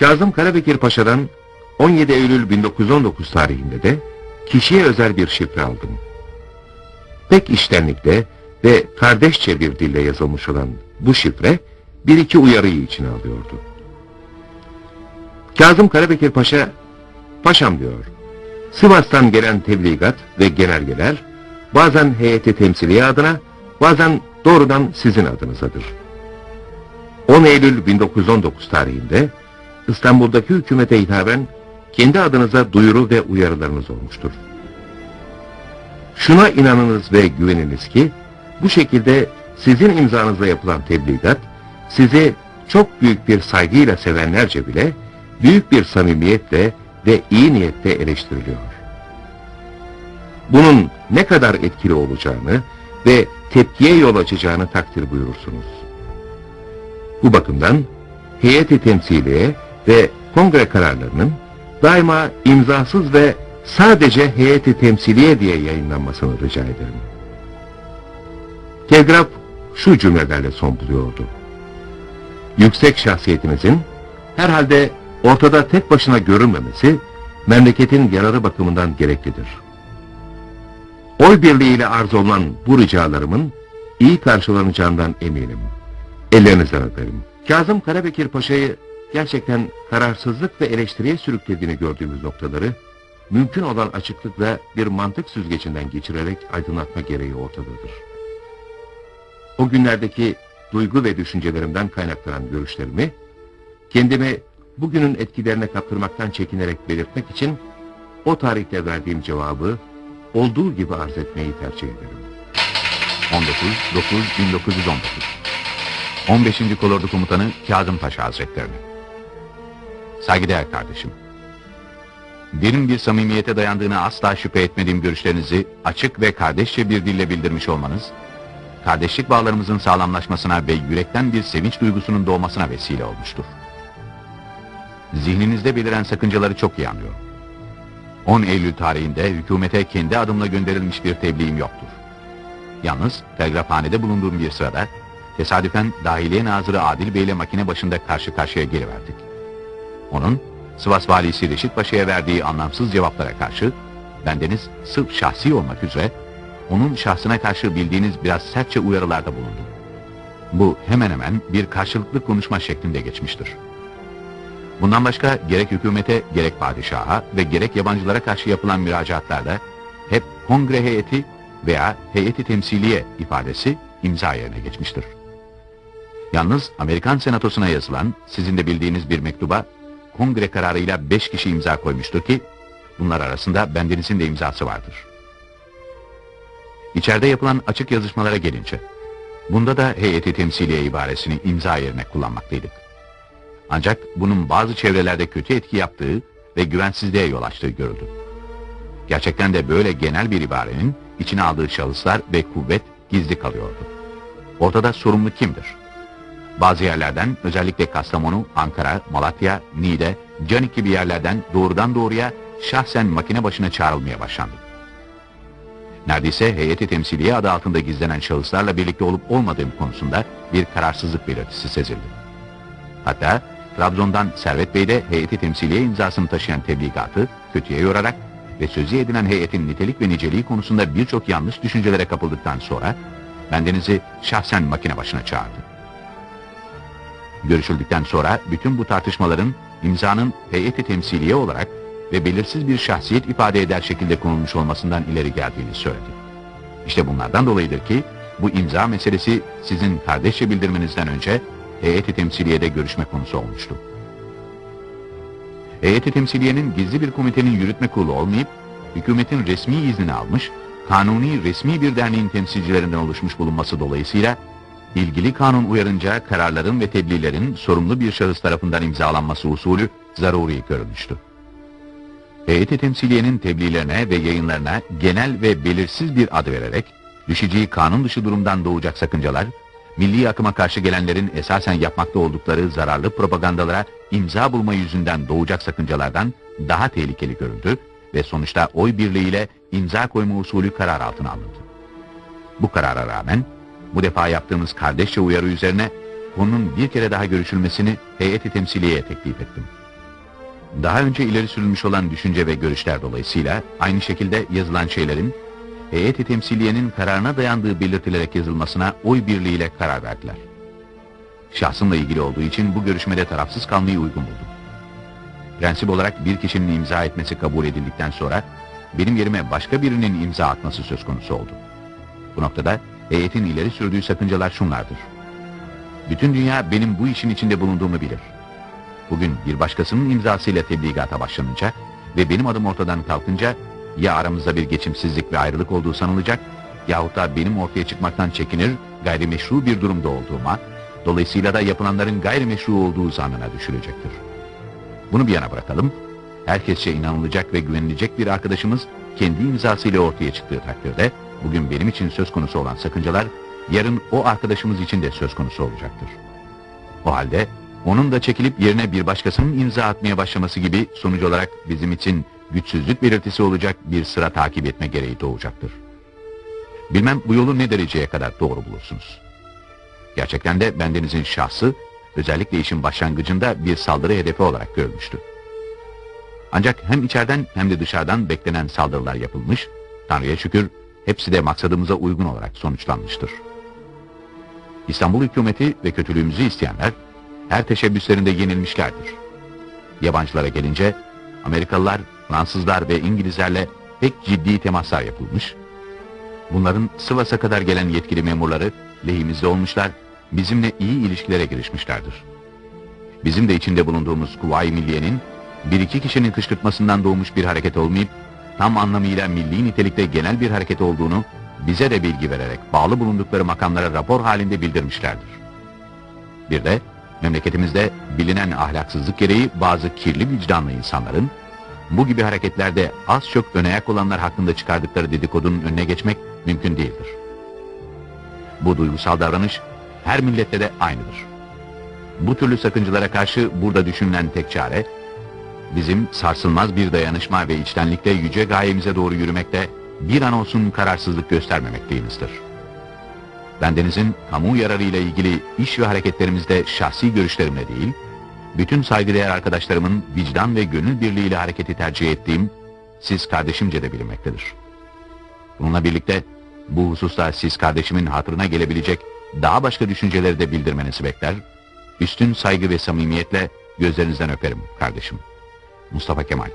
Kazım Karabekir Paşa'dan 17 Eylül 1919 tarihinde de kişiye özel bir şifre aldım. Pek iştenlikle ve kardeşçe bir dille yazılmış olan bu şifre bir iki uyarıyı içine alıyordu. Kazım Karabekir Paşa, Paşam diyor, Sivas'tan gelen tebligat ve genelgeler bazen heyeti temsiliye adına, bazen doğrudan sizin adınızadır. 10 Eylül 1919 tarihinde İstanbul'daki hükümete hitaben kendi adınıza duyuru ve uyarılarınız olmuştur. Şuna inanınız ve güveniniz ki bu şekilde sizin imzanızla yapılan tebligat sizi çok büyük bir saygıyla sevenlerce bile büyük bir samimiyetle ve iyi niyetle eleştiriliyor. Bunun ne kadar etkili olacağını ve tepkiye yol açacağını takdir buyurursunuz. Bu bakımdan heyeti temsiliye ve kongre kararlarının daima imzasız ve sadece heyeti temsiliye diye yayınlanmasını rica ederim. Telgraf şu cümlelerle son buluyordu. Yüksek şahsiyetinizin herhalde ortada tek başına görünmemesi memleketin yararı bakımından gereklidir. Oy birliğiyle arz olunan bu ricalarımın iyi karşılanacağından eminim. Ellerinizden öperim. Kazım Karabekir Paşa'yı gerçekten kararsızlık ve eleştiriye sürüklediğini gördüğümüz noktaları mümkün olan açıklıkla bir mantık süzgecinden geçirerek aydınlatma gereği ortadadır. O günlerdeki duygu ve düşüncelerimden kaynaklanan görüşlerimi kendimi bugünün etkilerine kaptırmaktan çekinerek belirtmek için o tarihte verdiğim cevabı olduğu gibi arz etmeyi tercih ederim. 19 9 1919 15. Kolordu Komutanı Kazım Paşa Hazretlerine Saygıdeğer kardeşim Derin bir samimiyete dayandığını asla şüphe etmediğim görüşlerinizi açık ve kardeşçe bir dille bildirmiş olmanız, kardeşlik bağlarımızın sağlamlaşmasına ve yürekten bir sevinç duygusunun doğmasına vesile olmuştur. Zihninizde beliren sakıncaları çok iyi anlıyorum. 10 Eylül tarihinde hükümete kendi adımla gönderilmiş bir tebliğim yoktur. Yalnız telgrafhanede bulunduğum bir sırada tesadüfen Dahiliye Nazırı Adil Bey ile makine başında karşı karşıya geliverdik. Onun Sivas Valisi Reşit Paşa'ya verdiği anlamsız cevaplara karşı bendeniz sırf şahsi olmak üzere onun şahsına karşı bildiğiniz biraz sertçe uyarılarda bulundum. Bu hemen hemen bir karşılıklı konuşma şeklinde geçmiştir. Bundan başka gerek hükümete, gerek padişaha ve gerek yabancılara karşı yapılan müracaatlarda hep kongre heyeti veya heyeti temsiliye ifadesi imza yerine geçmiştir. Yalnız Amerikan senatosuna yazılan sizin de bildiğiniz bir mektuba kongre kararıyla beş kişi imza koymuştur ki bunlar arasında bendenizin de imzası vardır. İçeride yapılan açık yazışmalara gelince bunda da heyeti temsiliye ibaresini imza yerine kullanmaktaydık. Ancak bunun bazı çevrelerde kötü etki yaptığı ve güvensizliğe yol açtığı görüldü. Gerçekten de böyle genel bir ibarenin içine aldığı şahıslar ve kuvvet gizli kalıyordu. Ortada sorumlu kimdir? Bazı yerlerden özellikle Kastamonu, Ankara, Malatya, Niğde, Canik gibi yerlerden doğrudan doğruya şahsen makine başına çağrılmaya başlandı. Neredeyse heyeti temsiliye adı altında gizlenen şahıslarla birlikte olup olmadığım konusunda bir kararsızlık belirtisi sezildi. Hatta Trabzon'dan Servet Bey de heyeti temsiliye imzasını taşıyan tebligatı kötüye yorarak ve sözü edilen heyetin nitelik ve niceliği konusunda birçok yanlış düşüncelere kapıldıktan sonra bendenizi şahsen makine başına çağırdı. Görüşüldükten sonra bütün bu tartışmaların imzanın heyeti temsiliye olarak ve belirsiz bir şahsiyet ifade eder şekilde konulmuş olmasından ileri geldiğini söyledi. İşte bunlardan dolayıdır ki bu imza meselesi sizin kardeşçe bildirmenizden önce heyeti temsiliyede görüşme konusu olmuştu. Heyeti temsiliyenin gizli bir komitenin yürütme kurulu olmayıp, hükümetin resmi iznini almış, kanuni resmi bir derneğin temsilcilerinden oluşmuş bulunması dolayısıyla, ilgili kanun uyarınca kararların ve tebliğlerin sorumlu bir şahıs tarafından imzalanması usulü zaruri görülmüştü. Heyeti temsiliyenin tebliğlerine ve yayınlarına genel ve belirsiz bir adı vererek, düşeceği kanun dışı durumdan doğacak sakıncalar, milli akıma karşı gelenlerin esasen yapmakta oldukları zararlı propagandalara imza bulma yüzünden doğacak sakıncalardan daha tehlikeli görüldü ve sonuçta oy birliğiyle imza koyma usulü karar altına alındı. Bu karara rağmen bu defa yaptığımız kardeşçe uyarı üzerine konunun bir kere daha görüşülmesini heyeti temsiliyeye teklif ettim. Daha önce ileri sürülmüş olan düşünce ve görüşler dolayısıyla aynı şekilde yazılan şeylerin heyeti temsiliyenin kararına dayandığı belirtilerek yazılmasına oy birliğiyle karar verdiler. Şahsımla ilgili olduğu için bu görüşmede tarafsız kalmayı uygun buldum. Prensip olarak bir kişinin imza etmesi kabul edildikten sonra benim yerime başka birinin imza atması söz konusu oldu. Bu noktada heyetin ileri sürdüğü sakıncalar şunlardır. Bütün dünya benim bu işin içinde bulunduğumu bilir. Bugün bir başkasının imzasıyla tebligata başlanınca ve benim adım ortadan kalkınca ya aramızda bir geçimsizlik ve ayrılık olduğu sanılacak yahut da benim ortaya çıkmaktan çekinir, gayrimeşru bir durumda olduğuma, dolayısıyla da yapılanların gayrimeşru olduğu zannına düşülecektir. Bunu bir yana bırakalım. Herkesçe inanılacak ve güvenilecek bir arkadaşımız kendi imzasıyla ortaya çıktığı takdirde bugün benim için söz konusu olan sakıncalar yarın o arkadaşımız için de söz konusu olacaktır. O halde onun da çekilip yerine bir başkasının imza atmaya başlaması gibi sonuç olarak bizim için güçsüzlük belirtisi olacak bir sıra takip etme gereği doğacaktır. Bilmem bu yolu ne dereceye kadar doğru bulursunuz. Gerçekten de bendenizin şahsı özellikle işin başlangıcında bir saldırı hedefi olarak görülmüştü. Ancak hem içeriden hem de dışarıdan beklenen saldırılar yapılmış, Tanrı'ya şükür hepsi de maksadımıza uygun olarak sonuçlanmıştır. İstanbul hükümeti ve kötülüğümüzü isteyenler her teşebbüslerinde yenilmişlerdir. Yabancılara gelince Amerikalılar, Fransızlar ve İngilizlerle pek ciddi temaslar yapılmış. Bunların Sivas'a kadar gelen yetkili memurları lehimizde olmuşlar, bizimle iyi ilişkilere girişmişlerdir. Bizim de içinde bulunduğumuz Kuvayi Milliye'nin bir iki kişinin kışkırtmasından doğmuş bir hareket olmayıp tam anlamıyla milli nitelikte genel bir hareket olduğunu bize de bilgi vererek bağlı bulundukları makamlara rapor halinde bildirmişlerdir. Bir de memleketimizde bilinen ahlaksızlık gereği bazı kirli vicdanlı insanların bu gibi hareketlerde az çok öne ayak olanlar hakkında çıkardıkları dedikodunun önüne geçmek mümkün değildir. Bu duygusal davranış her millette de aynıdır. Bu türlü sakıncalara karşı burada düşünülen tek çare, bizim sarsılmaz bir dayanışma ve içtenlikle yüce gayemize doğru yürümekte bir an olsun kararsızlık göstermemekteyimizdir. Bendenizin kamu yararıyla ilgili iş ve hareketlerimizde şahsi görüşlerimle değil, bütün saygıdeğer arkadaşlarımın vicdan ve gönül birliğiyle hareketi tercih ettiğim, siz kardeşimce de bilinmektedir. Bununla birlikte bu hususta siz kardeşimin hatırına gelebilecek daha başka düşünceleri de bildirmenizi bekler, üstün saygı ve samimiyetle gözlerinizden öperim kardeşim. Mustafa Kemal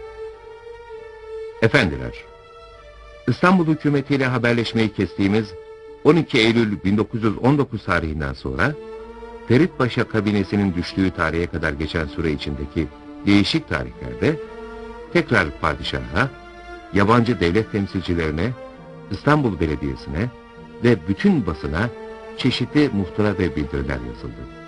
Efendiler, İstanbul hükümetiyle haberleşmeyi kestiğimiz 12 Eylül 1919 tarihinden sonra Ferit Paşa kabinesinin düştüğü tarihe kadar geçen süre içindeki değişik tarihlerde tekrar padişaha, yabancı devlet temsilcilerine, İstanbul Belediyesi'ne ve bütün basına çeşitli muhtıra ve bildiriler yazıldı.